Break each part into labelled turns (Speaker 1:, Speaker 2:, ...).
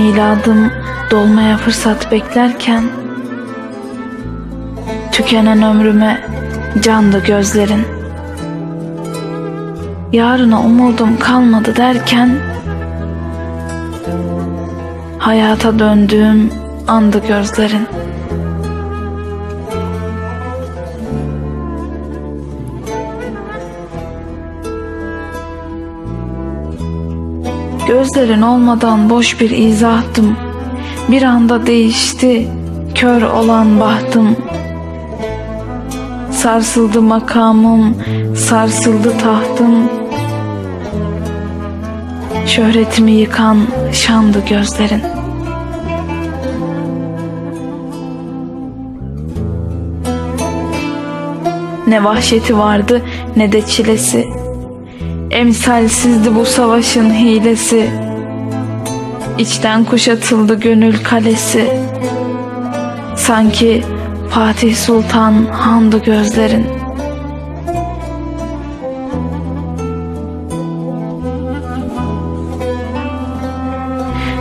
Speaker 1: Miladım dolmaya fırsat beklerken Tükenen ömrüme candı gözlerin. Yarına umudum kalmadı derken Hayata döndüğüm andı gözlerin Gözlerin olmadan boş bir izahtım. Bir anda değişti kör olan bahtım. Sarsıldı makamım, sarsıldı tahtım. Şöhretimi yıkan şandı gözlerin. Ne vahşeti vardı ne de çilesi Emsalsizdi bu savaşın hilesi. İçten kuşatıldı gönül kalesi. Sanki Fatih Sultan handı gözlerin.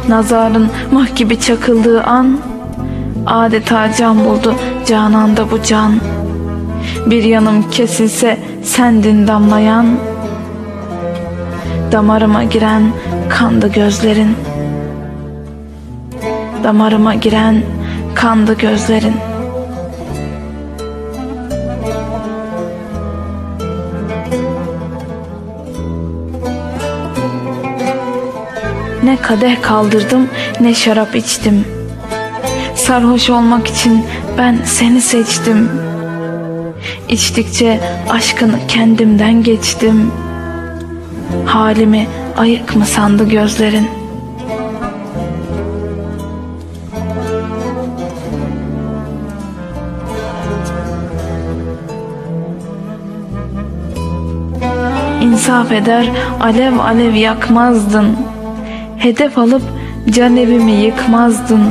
Speaker 1: Nazarın mah gibi çakıldığı an Adeta can buldu cananda bu can. Bir yanım kesilse sendin damlayan Damarıma giren kandı gözlerin. Damarıma giren kandı gözlerin. Ne kadeh kaldırdım ne şarap içtim. Sarhoş olmak için ben seni seçtim. İçtikçe aşkını kendimden geçtim Halimi ayık mı sandı gözlerin? İnsaf eder alev alev yakmazdın. Hedef alıp can evimi yıkmazdın.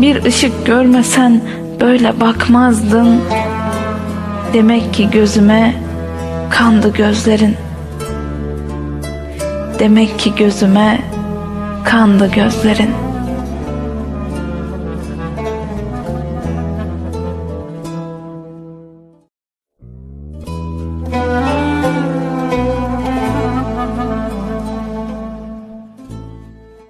Speaker 1: Bir ışık görmesen böyle bakmazdın. Demek ki gözüme kandı gözlerin. Demek ki gözüme kandı gözlerin.